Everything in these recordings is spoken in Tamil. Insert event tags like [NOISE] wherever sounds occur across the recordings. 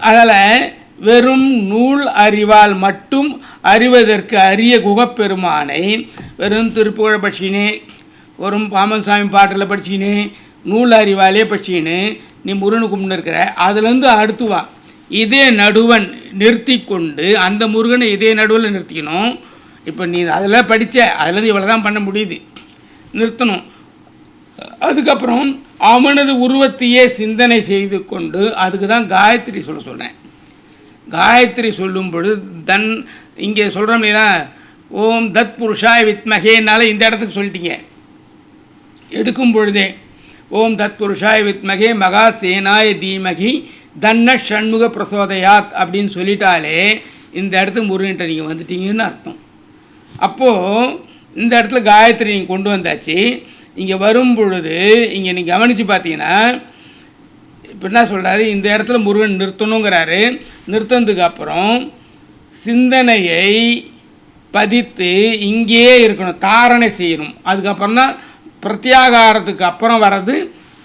அதில் வெறும் நூல் அறிவால் மட்டும் அறிவதற்கு அரிய குகப்பெருமானை வெறும் திருப்புகழ படிச்சினே வெறும் பாமன் சாமி பாட்டில் படிச்சினே நூல் அறிவாலே படிச்சின்னு நீ முருகனு கும்பிட்டு இருக்கிற அதுலேருந்து அடுத்து வா. இதே நடுவன் நிறுத்தி கொண்டு அந்த முருகனை இதே நடுவில் நிறுத்திக்கணும். இப்போ நீ அதில் படித்த அதுலேருந்து இவ்வளோ தான் பண்ண முடியுது. நிறுத்தணும். அதுக்கப்புறம் அவனது உருவத்தையே சிந்தனை செய்து கொண்டு அதுக்கு தான் காயத்ரி சொல்ல சொன்னேன். காயத்ரி சொல்லும் பொழுது தன் இங்கே சொல்கிறோம் இல்லையா? ஓம் தத் புருஷாய் வித்மகேனால இந்த இடத்துக்கு சொல்லிட்டீங்க. எடுக்கும் பொழுதே ஓம் தத் புருஷாய் வித்மகே மகா சேனாய தீமகி தன்ன ஷண்முக பிரசோதயாத் அப்படின்னு சொல்லிட்டாலே இந்த இடத்துக்கு முருகன்ட்ட நீங்கள் வந்துட்டீங்கன்னு அர்த்தம். அப்போது இந்த இடத்துல காயத்ரி நீங்கள் கொண்டு வந்தாச்சு. இங்கே வரும் பொழுது இங்கே நீங்கள் கவனித்து பார்த்தீங்கன்னா இப்போ என்ன சொல்கிறாரு இந்த இடத்துல முருகன் நிறுத்தணுங்கிறாரு. நிறுத்தினதுக்கு அப்புறம் சிந்தனையை பதித்து இங்கேயே இருக்கணும் தாரணை செய்யணும். அதுக்கப்புறம் தான் பிரத்யாகாரத்துக்கு அப்புறம் வர்றது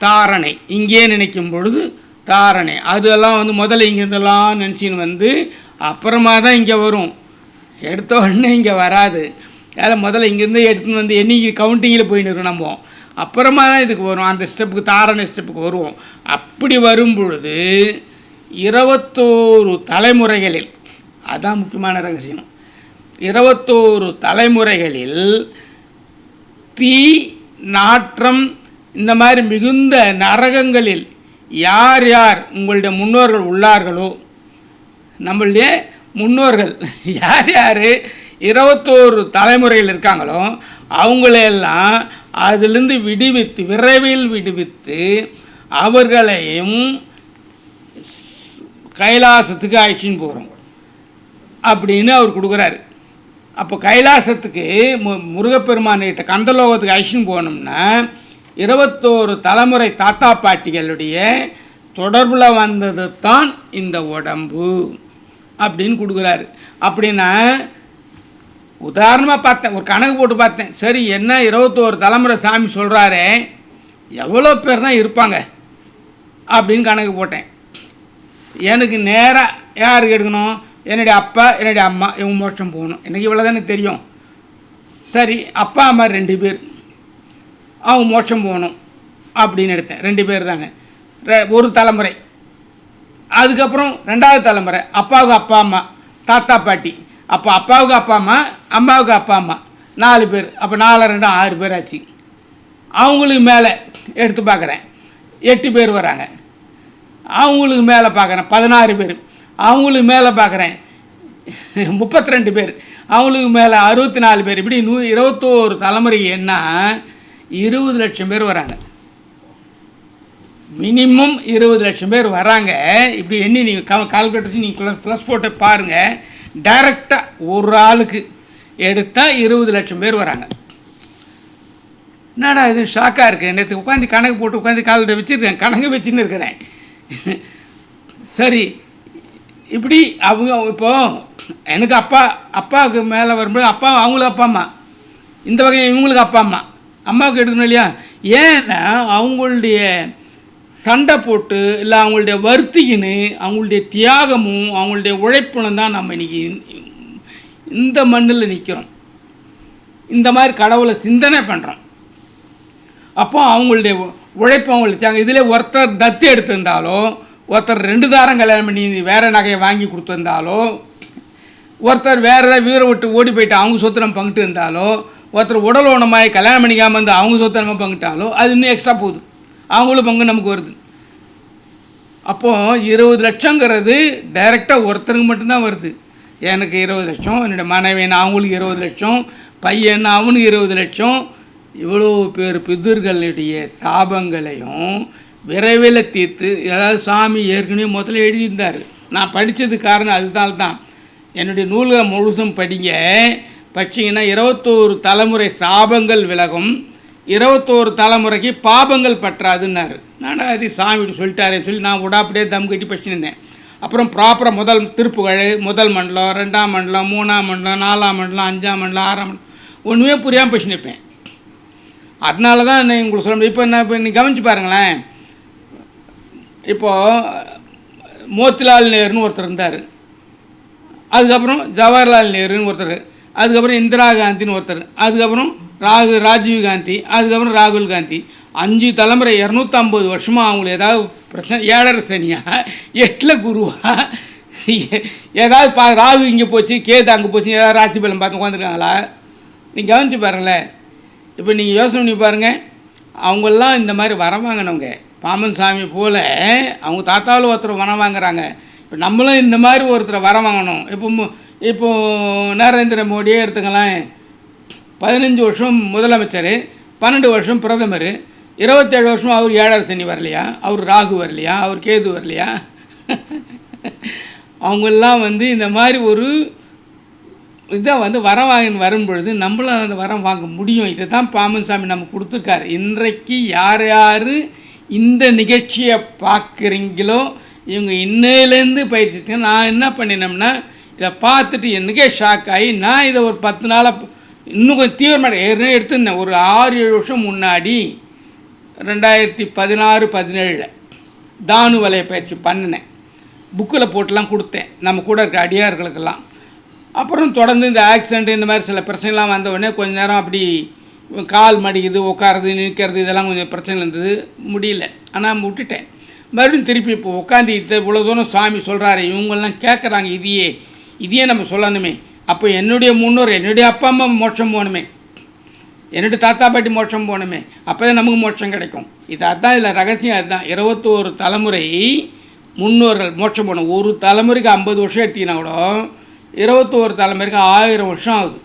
தாரணை. இங்கேயே நினைக்கும் பொழுது தாரணை. அதெல்லாம் வந்து முதல்ல இங்கேருந்தெல்லாம் நினச்சின்னு வந்து அப்புறமா தான் இங்கே வரும். எடுத்த உடனே இங்கே வராது. அதில் முதல்ல இங்கேருந்து எடுத்துன்னு வந்து என்னைக்கு கவுண்டிங்கில் போயின்னு இருக்கோம் நம்ம. அப்புறமா தான் இதுக்கு வரும் அந்த ஸ்டெப்புக்கு தாரண ஸ்டெப்புக்கு வருவோம். அப்படி வரும் பொழுது இருபத்தோரு தலைமுறைகளில் அதுதான் முக்கியமான ரகசியம். இருபத்தோரு தலைமுறைகளில் தீ நாற்றம் இந்த மாதிரி மிகுந்த நரகங்களில் யார் யார் உங்களுடைய முன்னோர்கள் உள்ளார்களோ நம்மளுடைய முன்னோர்கள் யார் யார் இருபத்தோரு தலைமுறையில் இருக்காங்களோ அவங்களையெல்லாம் அதிலிருந்து விடுவித்து விரைவில் விடுவித்து அவர்களையும் கைலாசத்துக்கு அழைச்சின்னு போகிறோம் அப்படின்னு அவர் கொடுக்குறாரு. அப்போ கைலாசத்துக்கு மு முருகப்பெருமான்கிட்ட கந்தலோகத்துக்கு அழைச்சின்னு போகணும்னா இருபத்தோரு தலைமுறை தாத்தா பாட்டிகளுடைய தொடர்பில் வந்தது தான் இந்த உடம்பு அப்படின்னு கொடுக்குறாரு. அப்படின்னா உதாரணமாக பார்த்தேன் ஒரு கணக்கு போட்டு பார்த்தேன். சரி என்ன இருபத்தோரு தலைமுறை சாமி சொல்கிறாரே எவ்வளோ பேர் தான் இருப்பாங்க அப்படின்னு கணக்கு போட்டேன். எனக்கு நேராக யாருக்கு எடுக்கணும்? என்னுடைய அப்பா என்னுடைய அம்மா இவங்க மோஷம் போகணும். எனக்கு இவ்வளோ தானே தெரியும். சரி அப்பா அம்மா ரெண்டு பேர். அவங்க மோட்சம் போகணும் அப்படின்னு எடுத்தேன். ரெண்டு பேர் தாங்க. ரெ- ஒரு தலைமுறை. அதுக்கப்புறம் ரெண்டாவது தலைமுறை. அப்பாவுக்கு அப்பா அம்மா. தாத்தா பாட்டி. அப்போ அப்பாவுக்கு அப்பா அம்மா அம்மாவுக்கு அப்பா அம்மா. நாலு பேர். அப்போ நாலு ரெண்டு ஆறு பேர் ஆச்சு. அவங்களுக்கு மேலே எடுத்து பார்க்குறேன் எட்டு பேர் வராங்க. அவங்களுக்கு மேலே பார்க்குறேன் பதினாறு பேர். அவங்களுக்கு மேலே பார்க்குறேன் முப்பத்தி ரெண்டு பேர். அவங்களுக்கு மேலே அறுபத்தி நாலு பேர். இப்படி நூ இருபத்தோரு தலைமுறை என்ன இருபது லட்சம் பேர் வராங்க. மினிமம் இருபது லட்சம் பேர் வராங்க. இப்படி எண்ணி நீங்கள் கால் கால்குலேட்டர் நீங்கள் ப்ளஸ் போட்டு பாருங்கள் டைரெக்டாக ஒரு ஆளுக்கு எடுத்தால் இருபது லட்சம் பேர் வராங்க. என்னடா இது ஷாக்காக இருக்குது நேற்று உட்காந்து கணக்கு போட்டு உட்காந்து கால்கிட்ட வச்சுருக்கேன். கணக்கு வச்சுன்னு இருக்கிறேன். சரி இப்படி அவங்க இப்போ எனக்கு அப்பா அப்பாவுக்கு மேலே வரும்போது அப்பா அவங்களுக்கு அப்பா அம்மா. இந்த வகை இவங்களுக்கு அப்பா அம்மா. அம்மாவுக்கு எடுக்கணும் இல்லையா? ஏன்னா அவங்களுடைய சண்டை போட்டு இல்லை அவங்களுடைய வருத்திக்கின்னு அவங்களுடைய தியாகமும் அவங்களுடைய உழைப்பும் தான் நம்ம இன்றைக்கி இந்த மண்ணில் நிற்கிறோம் இந்த மாதிரி கடவுளை சிந்தனை பண்ணுறோம் அப்போ அவங்களுடைய உ- உழைப்பு அவங்களுக்கு இதில் ஒருத்தர் தத்து எடுத்திருந்தாலோ ஒருத்தர் ரெண்டு தாரம் கல்யாணம் பண்ணி வேறு நகையை வாங்கி கொடுத்துருந்தாலோ ஒருத்தர் வேறு ஏதாவது வீரை விட்டு ஓடி போயிட்டு அவங்க சொத்து நம்ம பங்கிட்டு இருந்தாலோ ஒருத்தர் உடல் ஊனமாய் கல்யாணம் பண்ணிக்காமல் வந்து அவங்க சொத்தை நம்ம பங்கிட்டாலோ அது இன்னும் எக்ஸ்ட்ரா போகுது அவங்களும் பங்கு நமக்கு வருது. அப்போது இருபது லட்சங்கிறது டைரெக்டாக ஒருத்தருக்கு மட்டும்தான் வருது. எனக்கு இருபது லட்சம் என்னுடைய மனைவின் அவங்களுக்கு இருபது லட்சம் பையன் அவனுக்கு இருபது லட்சம். இவ்வளோ பேர் பிதர்களுடைய சாபங்களையும் விரைவில் தீர்த்து ஏதாவது சாமி ஏற்கனவே முதல்ல எழுதியிருந்தார். நான் படித்தது காரணம் அதுதான் தான் என்னுடைய நூல்களை முழுசும் படிங்க. படிச்சீங்கன்னா இருபத்தோரு தலைமுறை சாபங்கள் விலகும். இருபத்தோரு தலைமுறைக்கு பாபங்கள் பற்றாதுன்னாரு. நான் அது சாமி இப்படி சொல்லிட்டாரேன்னு சொல்லி நான் உடாப்படியே தம் கட்டி இருந்தேன். அப்புறம் ப்ராப்பராக முதல் திருப்புகழ் முதல் மண்டலம் ரெண்டாம் மண்டலம் மூணாம் மண்டலம் நாலாம் மண்டலம் அஞ்சாம் மண்டலம் ஆறாம் மண்டலம். ஒன்றுமே புரியாமல் படிச்சு நிற்பேன் அதனால தான் என்ன உங்களுக்கு சொல்ல முடியும். இப்போ என்ன இப்போ நீ கவனிச்சு பாருங்களேன். இப்போது மோத்திலால் நேருன்னு ஒருத்தர் இருந்தார். அதுக்கப்புறம் ஜவஹர்லால் நேருன்னு ஒருத்தர். அதுக்கப்புறம் இந்திரா காந்தின்னு ஒருத்தர். அதுக்கப்புறம் ராகு ராஜீவ் காந்தி. அதுக்கப்புறம் ராகுல் காந்தி. அஞ்சு தலைமுறை இரநூத்தம்பது வருஷமாக அவங்களுக்கு ஏதாவது பிரச்சனை ஏழரை சனியா எட்டில் குருவா ஏதாவது பா ராகு இங்கே போச்சு கேது அங்கே போச்சு ஏதாவது ராசி பலம் பார்த்து உட்காந்துருக்காங்களா நீங்கள் கவனிச்சு பாருங்களேன். இப்போ நீங்கள் யோசனை பண்ணி பாருங்கள் அவங்கெல்லாம் இந்த மாதிரி வரம் வாங்கினவங்க. பாமன் சாமி போல் அவங்க தாத்தாவில் ஒருத்தர் வரம் வாங்குறாங்க. இப்போ நம்மளும் இந்த மாதிரி ஒருத்தரை வரம் வாங்கணும். இப்போ இப்போ நரேந்திர மோடியே எடுத்துங்களேன் பதினஞ்சு வருஷம் முதலமைச்சர் பன்னெண்டு வருஷம் பிரதமர். இருபத்தேழு வருஷம் அவர் ஏழரை சனி வரலையா? அவர் ராகு வரலையா? அவர் கேது வரலையா? அவங்கெல்லாம் வந்து இந்த மாதிரி ஒரு இதை வந்து வரம் வாங்கின்னு வரும்பொழுது நம்மளும் அந்த வரம் வாங்க முடியும். இதை தான் பாமன் சாமி நமக்கு கொடுத்துருக்காரு. இன்றைக்கு யார் யார் இந்த நிகழ்ச்சியை பார்க்குறீங்களோ இவங்க இன்னையிலேருந்து பயிற்சி நான் என்ன பண்ணினோம்னா இதை பார்த்துட்டு எனக்கே ஷாக் ஆகி நான் இதை ஒரு பத்து நாளாக இன்னும் கொஞ்சம் தீவிரமாக ஏற்கனவே எடுத்துருந்தேன். ஒரு ஆறு ஏழு வருஷம் முன்னாடி ரெண்டாயிரத்தி பதினாறு பதினேழில் தானு வலைய பயிற்சி பண்ணினேன். புக்கில் போட்டுலாம் கொடுத்தேன். நம்ம கூட இருக்க அடியார்களுக்கெல்லாம். அப்புறம் தொடர்ந்து இந்த ஆக்சிடென்ட் இந்த மாதிரி சில பிரச்சனைலாம் வந்த உடனே கொஞ்ச நேரம் அப்படி கால் மடிக்குது உட்காருது நிற்கிறது இதெல்லாம் கொஞ்சம் பிரச்சனை இருந்தது. முடியல. ஆனால் விட்டுட்டேன். மறுபடியும் திருப்பி இப்போ உட்காந்து இது இவ்வளோ தூரம் சாமி சொல்கிறாரு இவங்கெல்லாம் கேட்குறாங்க இதையே இதையே நம்ம சொல்லணுமே. அப்போ என்னுடைய முன்னோர் என்னுடைய அப்பா அம்மா மோட்சம் போகணுமே. என்னோட தாத்தா பாட்டி மோட்சம் போகணுமே. அப்போ தான் நமக்கு மோட்சம் கிடைக்கும். இது அதான் இதில் ரகசியம் அதுதான். இருபத்தோரு தலைமுறை முன்னோர்கள் மோட்சம் போகணும் ஒரு தலைமுறைக்கு ஐம்பது வருஷம் எடுத்தீங்கன்னா கூட இருபத்தோரு தலைமுறைக்கு ஆயிரம் வருஷம் ஆகுது.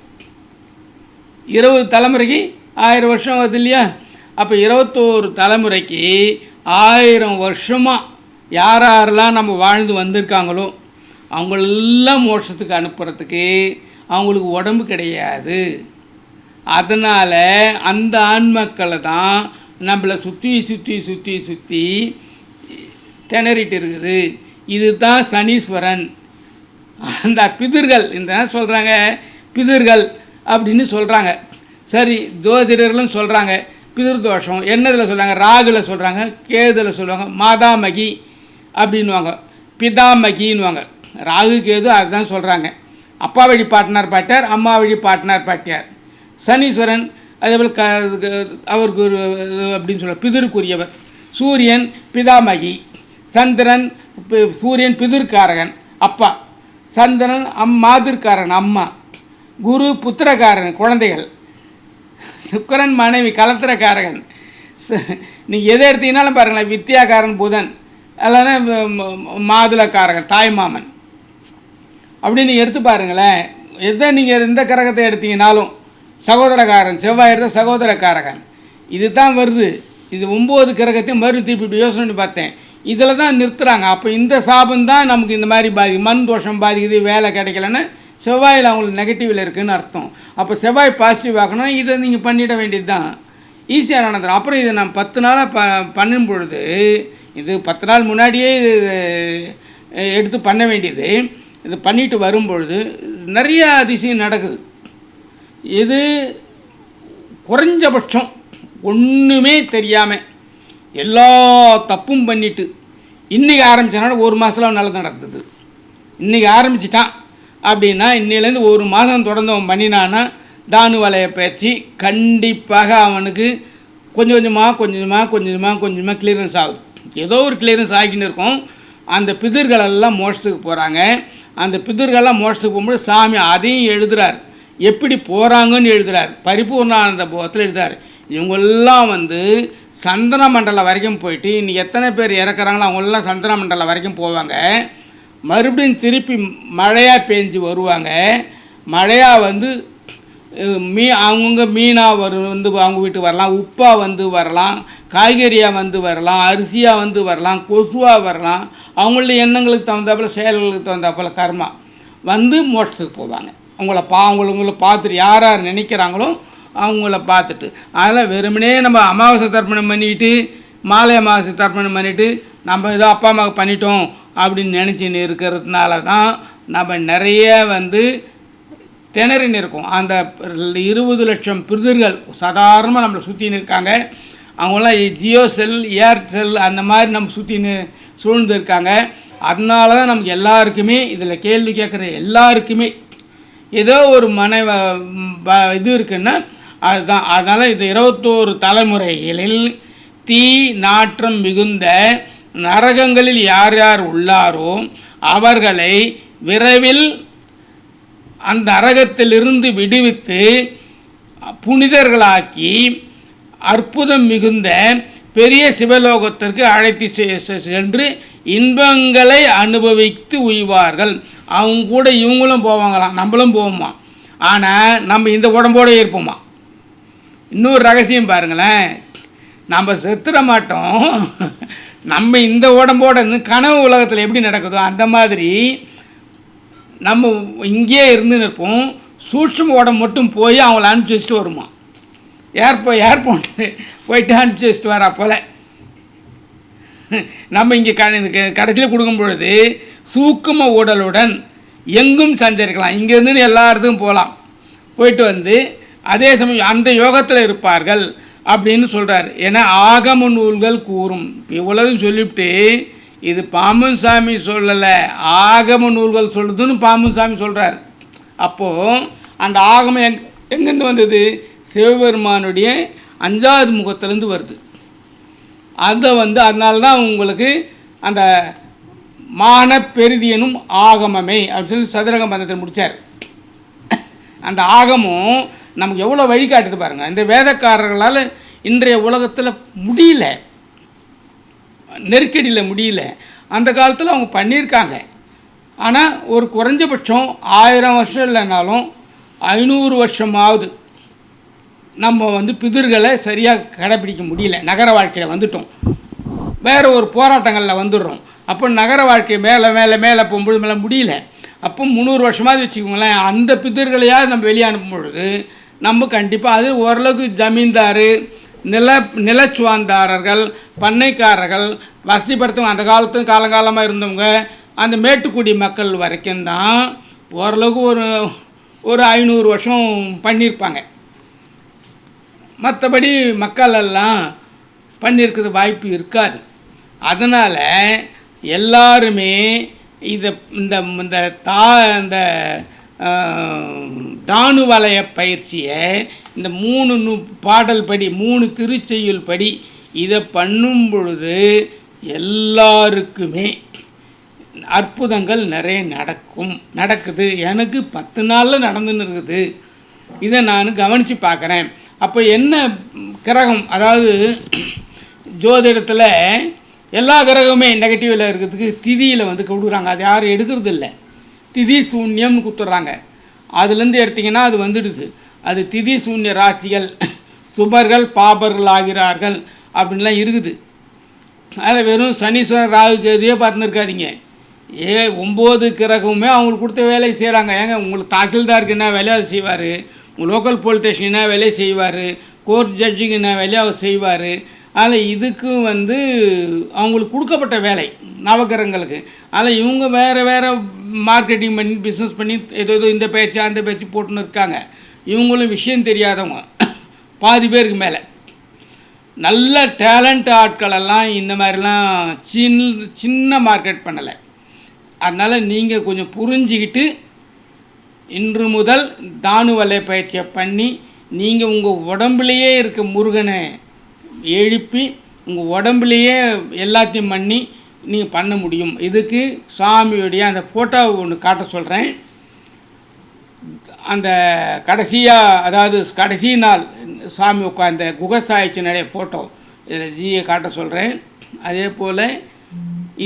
இருபது தலைமுறைக்கு ஆயிரம் வருஷம் ஆகுது இல்லையா? அப்போ இருபத்தோரு தலைமுறைக்கு ஆயிரம் வருஷமாக யார் யாரெல்லாம் நம்ம வாழ்ந்து வந்திருக்காங்களோ அவங்களெல்லாம் மோட்சத்துக்கு அனுப்புறதுக்கு அவங்களுக்கு உடம்பு கிடையாது. அதனால் அந்த ஆண்மக்களை தான் நம்மளை சுற்றி சுற்றி சுற்றி சுற்றி திணறிட்டு இருக்குது. இதுதான் சனீஸ்வரன். அந்த பிதிர்கள் இந்த சொல்கிறாங்க பிதிர்கள் அப்படின்னு சொல்கிறாங்க சரி ஜோதிடர்களும் சொல்கிறாங்க பிதிர் தோஷம் என்னதில் சொல்கிறாங்க ராகுல சொல்கிறாங்க கேதுல சொல்லுவாங்க மாதாமகி அப்படின்வாங்க பிதாமகின்னுவாங்க. ராகு கேது அதுதான் சொல்கிறாங்க அப்பா வழி பாட்டினார் பாட்டியார் அம்மா வழி பாட்டினார் பாட்டியார். சனீஸ்வரன் அதேபோல் க க- அவருக்கு ஒரு அப்படின்னு சொல்ல பிதிருக்குரியவர். சூரியன் பிதாமகி. சந்திரன் சூரியன் பிதிர்காரகன் அப்பா. சந்திரன் அம் மாதிர்காரன் அம்மா. குரு புத்திரக்காரன் குழந்தைகள். சுக்கிரன் மனைவி கலத்திரக்காரகன். நீங்கள் எதை எடுத்தீங்கனாலும் பாருங்களேன் வித்யாகாரன் புதன். இல்லைன்னா மாதுளக்காரகன் தாய்மாமன் அப்படின்னு எடுத்து பாருங்களேன் எதை நீங்கள் எந்த கிரகத்தை எடுத்தீங்கனாலும் சகோதரக்காரன் செவ்வாய் எடுத்த சகோதரக்காரகன். இது தான் வருது. இது ஒம்பது கிரகத்தையும் மறு திருப்பி இப்படி யோசனை பார்த்தேன். இதில் தான் நிறுத்துகிறாங்க அப்போ இந்த சாபம் தான் நமக்கு இந்த மாதிரி பாதி மண் தோஷம் பாதிக்குது வேலை கிடைக்கலன்னு செவ்வாயில் அவங்களுக்கு நெகட்டிவில் இருக்குதுன்னு அர்த்தம். அப்போ செவ்வாய் பாசிட்டிவ் ஆக்கணும் இதை நீங்கள் பண்ணிட வேண்டியது தான் ஈஸியாக நடந்துடும் அப்புறம் இதை நான் பத்து நாளாக ப பண்ணும் பொழுது இது பத்து நாள் முன்னாடியே இது எடுத்து பண்ண வேண்டியது. இது பண்ணிட்டு வரும்பொழுது நிறைய அதிசயம் நடக்குது. இது குறைஞ்சபட்சம் ஒன்றுமே தெரியாமல் எல்லா தப்பும் பண்ணிட்டு இன்றைக்கி ஆரம்பித்தனால ஒரு மாதத்தில் நல்லது நடந்தது. இன்றைக்கி ஆரம்பிச்சிட்டான் அப்படின்னா இன்னிலேருந்து ஒரு மாதம் தொடர்ந்து அவன் பண்ணினான்னா தானு வலைய பயிற்சி கண்டிப்பாக அவனுக்கு கொஞ்சம் கொஞ்சமாக கொஞ்சமாக கொஞ்சமாக கொஞ்சமாக கிளியரன்ஸ் ஆகுது. ஏதோ ஒரு கிளியரன்ஸ் ஆகின்னு இருக்கும். அந்த பிதிர்களெல்லாம் மோஷத்துக்கு போகிறாங்க அந்த பிதிர்களெல்லாம் மோஷத்துக்கு போகும்போது சாமி அதையும் எழுதுகிறார் எப்படி போகிறாங்கன்னு எழுதுகிறார் பரிபூர்ணானந்த போகத்தில் எழுதுறார். இவங்கெல்லாம் வந்து சந்தன மண்டலம் வரைக்கும் போயிட்டு இன்னைக்கு எத்தனை பேர் இறக்குறாங்களோ அவங்கெல்லாம் சந்தன மண்டலம் வரைக்கும் போவாங்க. மறுபடியும் திருப்பி மழையாக பேஞ்சு வருவாங்க. மழையாக வந்து மீ அவங்கவுங்க மீனாக வரும் வந்து அவங்க வீட்டுக்கு வரலாம். உப்பாக வந்து வரலாம். காய்கறியாக வந்து வரலாம். அரிசியாக வந்து வரலாம். கொசுவாக வரலாம். அவங்களுடைய எண்ணங்களுக்கு தகுந்தாப்புல செயல்களுக்கு தகுந்தாப்புல கர்மா. வந்து மோட்டத்துக்கு போவாங்க. அவங்கள பா அவங்கள உங்களை பார்த்துட்டு யார் யார் நினைக்கிறாங்களோ அவங்கள பார்த்துட்டு. அதெல்லாம் வெறுமனே நம்ம அமாவாசை தர்ப்பணம் பண்ணிட்டு மாலை அமாவாசை தர்ப்பணம் பண்ணிவிட்டு நம்ம ஏதோ அப்பா அம்மாவுக்கு பண்ணிட்டோம் அப்படின்னு நினச்சின்னு இருக்கிறதுனால தான் நம்ம நிறைய வந்து திணறின்னு இருக்கும். அந்த இருபது லட்சம் பிரிதர்கள் சாதாரணமாக நம்மளை சுற்றின்னு இருக்காங்க. அவங்களாம் ஜியோ செல் ஏர்செல் அந்த மாதிரி நம்ம சுற்றின்னு சூழ்ந்து இருக்காங்க. அதனால தான் நமக்கு எல்லாருக்குமே இதில் கேள்வி கேட்குற எல்லாருக்குமே ஏதோ ஒரு மனை இது இருக்குன்னா அதுதான். அதனால் இது இருபத்தோரு தலைமுறைகளில் தீ நாற்றம் மிகுந்த நரகங்களில் யார் யார் உள்ளாரோ அவர்களை விரைவில் அந்த நரகத்திலிருந்து விடுவித்து புனிதர்களாக்கி அற்புதம் மிகுந்த பெரிய சிவலோகத்திற்கு அழைத்து செ- சென்று இன்பங்களை அனுபவித்து உய்வார்கள். அவங்க கூட இவங்களும் போவாங்களாம் நம்மளும் போவோமா? ஆனால் நம்ம இந்த உடம்போட இருப்போமா? இன்னொரு ரகசியம் பாருங்களேன். நம்ம செத்துற மாட்டோம். நம்ம இந்த உடம்போட கனவு உலகத்தில் எப்படி நடக்குதோ அந்த மாதிரி நம்ம இங்கேயே இருந்து நிற்போம். சூட்சம் உடம்பு மட்டும் போய் அவங்கள அனுப்பிச்சி வச்சுட்டு வருமா? ஏர்போ ஏர்போர்ட்டு போயிட்டு அனுப்பிச்சி வச்சுட்டு வரா போல். நம்ம இங்கே க கடைசியில் கொடுக்கும் பொழுது சூக்கும உடலுடன் எங்கும் சஞ்சரிக்கலாம். இங்கேருந்து எல்லா இடத்துக்கும் போகலாம். போயிட்டு வந்து அதே சமயம் அந்த யோகத்தில் இருப்பார்கள் அப்படின்னு சொல்கிறார் ஏன்னா ஆகம நூல்கள் கூறும். இவ்வளவும் சொல்லிவிட்டு இது பாம்பன் சாமி சொல்லலை. ஆகம நூல்கள் சொல்லுதுன்னு பாம்பன் சாமி சொல்கிறார் அப்போது அந்த ஆகமம் எங் எங்கேருந்து வந்தது? சிவபெருமானுடைய அஞ்சாவது முகத்திலேருந்து வருது. அதை வந்து அதனால தான் உங்களுக்கு அந்த மான பெருதியனும் ஆகமமே அப்படின்னு சொல்லி சதுரங்க பந்தத்தில் முடித்தார் அந்த ஆகமும் நமக்கு எவ்வளோ வழிகாட்டுது பாருங்கள் இந்த வேதக்காரர்களால் இன்றைய உலகத்தில் முடியல. நெருக்கடியில் முடியல. அந்த காலத்தில் அவங்க பண்ணியிருக்காங்க. ஆனால் ஒரு குறைஞ்சபட்சம் ஆயிரம் வருஷம் இல்லைனாலும் ஐநூறு வருஷமாவது நம்ம வந்து பிதிர்களை சரியாக கடைப்பிடிக்க முடியல. நகர வாழ்க்கையில் வந்துட்டோம். வேறு ஒரு போராட்டங்களில் வந்துடுறோம். அப்போ நகர வாழ்க்கை மேலே மேலே மேலே போகும்போது மேலே முடியல. அப்போ முந்நூறு வருஷமாவது வச்சுக்கோங்களேன் அந்த பிதிர்களையாவது நம்ம வெளியே பொழுது நம்ம கண்டிப்பாக அது ஓரளவுக்கு ஜமீன்தார் நில நிலச்சுவாந்தாரர்கள் பண்ணைக்காரர்கள் வசதிப்படுத்தவங்க அந்த காலத்து காலங்காலமாக இருந்தவங்க அந்த மேட்டுக்குடி மக்கள் வரைக்கும் தான் ஓரளவுக்கு ஒரு ஒரு ஐநூறு வருஷம் பண்ணியிருப்பாங்க. மற்றபடி மக்கள் எல்லாம் பண்ணியிருக்கிறது வாய்ப்பு இருக்காது. அதனால் எல்லாருமே இதை இந்த இந்த தா இந்த தானு வளைய பயிற்சியை இந்த மூணு நு பாடல் படி மூணு திருச்செய்யுள் படி இதை பண்ணும் பொழுது எல்லாருக்குமே அற்புதங்கள் நிறைய நடக்கும் நடக்குது. எனக்கு பத்து நாளில் நடந்துன்னு இருக்குது இதை நான் கவனித்து பார்க்குறேன் அப்போ என்ன கிரகம்? அதாவது ஜோதிடத்தில் எல்லா கிரகமுமே நெகட்டிவில் இருக்கிறதுக்கு திதியில் வந்து கொடுக்குறாங்க அது யாரும் எடுக்கிறது இல்லை. திதி சூன்யம்னு கொடுத்துட்றாங்க. அதுலேருந்து எடுத்திங்கன்னா அது வந்துடுது. அது திதி சூன்ய ராசிகள் சுபர்கள் பாபர்கள் ஆகிறார்கள் அப்படின்லாம் இருக்குது. அதில் வெறும் சனீஸ்வரன் ராகு கேதுவே பார்த்துன்னு இருக்காதீங்க ஏ ஒம்பது கிரகமுமே அவங்களுக்கு கொடுத்த வேலையை செய்கிறாங்க ஏங்க உங்களுக்கு தாசில்தாருக்கு என்ன வேலையை செய்வார். லோக்கல் போலீஸ் ஸ்டேஷன் என்ன வேலையை செய்வார்? கோர்ட் ஜட்ஜுக்கு என்ன வேலையை அவர் செய்வார்? அதில் இதுக்கும் வந்து அவங்களுக்கு கொடுக்கப்பட்ட வேலை நவகிரகங்களுக்கு அதில் இவங்க வேறு வேறு மார்க்கெட்டிங் பண்ணி பிஸ்னஸ் பண்ணி ஏதோ ஏதோ இந்த பேச்சு அந்த பேச்சு போட்டுன்னு இருக்காங்க. இவங்களும் விஷயம் தெரியாதவங்க. பாதி பேருக்கு மேலே. நல்ல டேலண்ட் ஆட்களெல்லாம் இந்த மாதிரிலாம் சின் சின்ன மார்க்கெட் பண்ணலை. அதனால் நீங்கள் கொஞ்சம் புரிஞ்சுக்கிட்டு இன்று முதல் தானு வலை பயிற்சியை பண்ணி நீங்கள் உங்கள் உடம்புலையே இருக்க முருகனை எழுப்பி உங்கள் உடம்புலையே எல்லாத்தையும் பண்ணி நீங்கள் பண்ண முடியும். இதுக்கு சுவாமியுடைய அந்த ஃபோட்டோவை ஒன்று காட்ட சொல்கிறேன் அந்த கடைசியாக அதாவது கடைசி நாள் சாமி உட்காந்த குகசாயிச்சினுடைய ஃபோட்டோ இதில் ஜியை காட்ட சொல்கிறேன் அதே போல்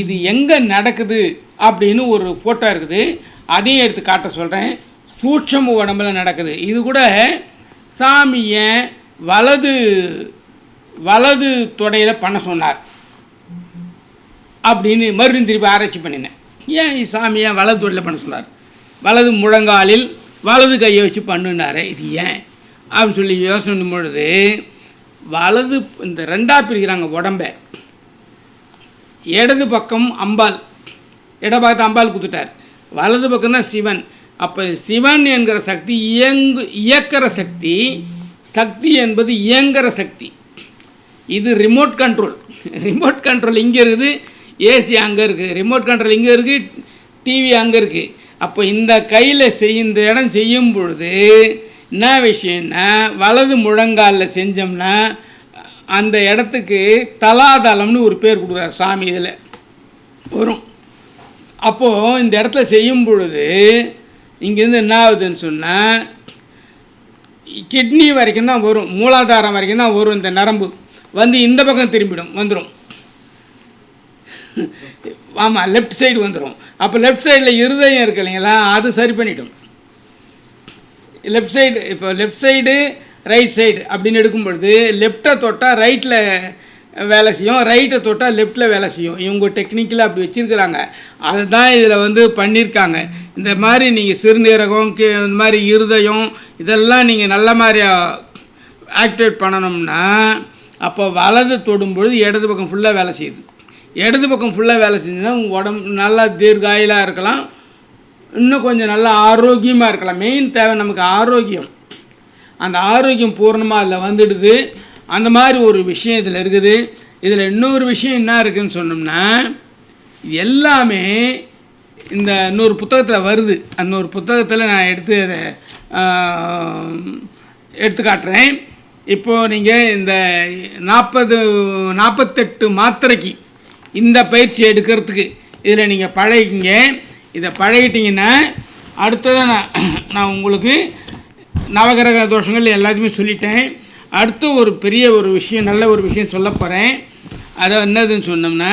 இது எங்கே நடக்குது அப்படின்னு ஒரு ஃபோட்டோ இருக்குது. அதையும் எடுத்து காட்ட சொல்கிறேன் சூட்சம உடம்புல நடக்குது. இது கூட சாமியை வலது வலது தொடையில் பண்ண சொன்னார். அப்படின்னு மறுபடியும் திருப்பி ஆராய்ச்சி பண்ணினேன். ஏன் சாமியை வலது தொடையில் பண்ண சொன்னார்? வலது முழங்காலில் வலது கையை வச்சு பண்ணுனாரு இது ஏன்? அப்படின்னு சொல்லி யோசனை பொழுது வலது இந்த ரெண்டாக பிரிக்கிறாங்க உடம்பை. இடது பக்கம் அம்பாள் இடபாகத்தை அம்பாள் குத்துட்டார். வலது பக்கம் தான் சிவன். அப்போ சிவன் என்கிற சக்தி இயங்கு இயக்கிற சக்தி சக்தி என்பது இயங்குற சக்தி. இது ரிமோட் கண்ட்ரோல் ரிமோட் கண்ட்ரோல் இங்கே இருக்குது ஏசி அங்கே இருக்குது ரிமோட் கண்ட்ரோல் இங்கே இருக்குது டிவி அங்கே இருக்குது அப்போ இந்த கையில் செய் இந்த இடம் செய்யும் பொழுது என்ன விஷயம்னா வலது முழங்காலில் செஞ்சோம்னா அந்த இடத்துக்கு தலாதலம்னு ஒரு பேர் கொடுக்குறார் சாமி இதில். வரும். அப்போது இந்த இடத்துல செய்யும் பொழுது இங்கேருந்து என்ன ஆகுதுன்னு சொன்னால் கிட்னி வரைக்கும் தான் வரும் மூலாதாரம் வரைக்கும் தான் வரும் இந்த நரம்பு. வந்து இந்த பக்கம் திரும்பிடும் வந்துடும் [LAUGHS] ஆமாம் லெஃப்ட் சைடு வந்துடும் அப்போ லெஃப்ட் சைடில் இருதயம் இருக்கு இல்லைங்களா அது சரி பண்ணிடும். லெஃப்ட் சைடு இப்போ லெஃப்ட் சைடு ரைட் சைடு அப்படின்னு எடுக்கும் பொழுது லெஃப்ட்டை தொட்டால் ரைட்டில் வேலை செய்யும் ரைட்டை தொட்டால் லெஃப்ட்டில் வேலை செய்யும். இவங்க டெக்னிக்கலாக அப்படி வச்சுருக்குறாங்க. அதுதான் இதில் வந்து பண்ணியிருக்காங்க இந்த மாதிரி நீங்கள் சிறுநீரகம் கி- இந்த மாதிரி இருதயம் இதெல்லாம் நீங்கள் நல்ல மாதிரி ஆக்டிவேட் பண்ணணும்னா அப்போ வலது தொடும்பொழுது இடது பக்கம் ஃபுல்லாக வேலை செய்யுது. இடது பக்கம் ஃபுல்லாக வேலை செஞ்சுன்னா உங்கள் உடம்பு நல்லா தீர்காயிலாக இருக்கலாம். இன்னும் கொஞ்சம் நல்லா ஆரோக்கியமாக இருக்கலாம். மெயின் தேவை நமக்கு ஆரோக்கியம். அந்த ஆரோக்கியம் பூர்ணமாக அதில் வந்துடுது. அந்த மாதிரி ஒரு விஷயம் இதில் இருக்குது. இதில் இன்னொரு விஷயம் என்ன இருக்குதுன்னு சொன்னோம்னா எல்லாமே இந்த இன்னொரு புத்தகத்தில் வருது. அந்த ஒரு புத்தகத்தில் நான் எடுத்து அதை எடுத்து காட்டுறேன் இப்போது நீங்கள் இந்த நாற்பது நாற்பத்தெட்டு மாத்திரைக்கு இந்த பயிற்சி எடுக்கிறதுக்கு இதில் நீங்கள் பழகிங்க இதை பழகிட்டிங்கன்னா அடுத்ததான் நான் நான் உங்களுக்கு நவகிரக தோஷங்கள் எல்லாத்தையுமே சொல்லிட்டேன். அடுத்து ஒரு பெரிய ஒரு விஷயம் நல்ல ஒரு விஷயம் சொல்ல போகிறேன் அதை என்னதுன்னு சொன்னோம்னா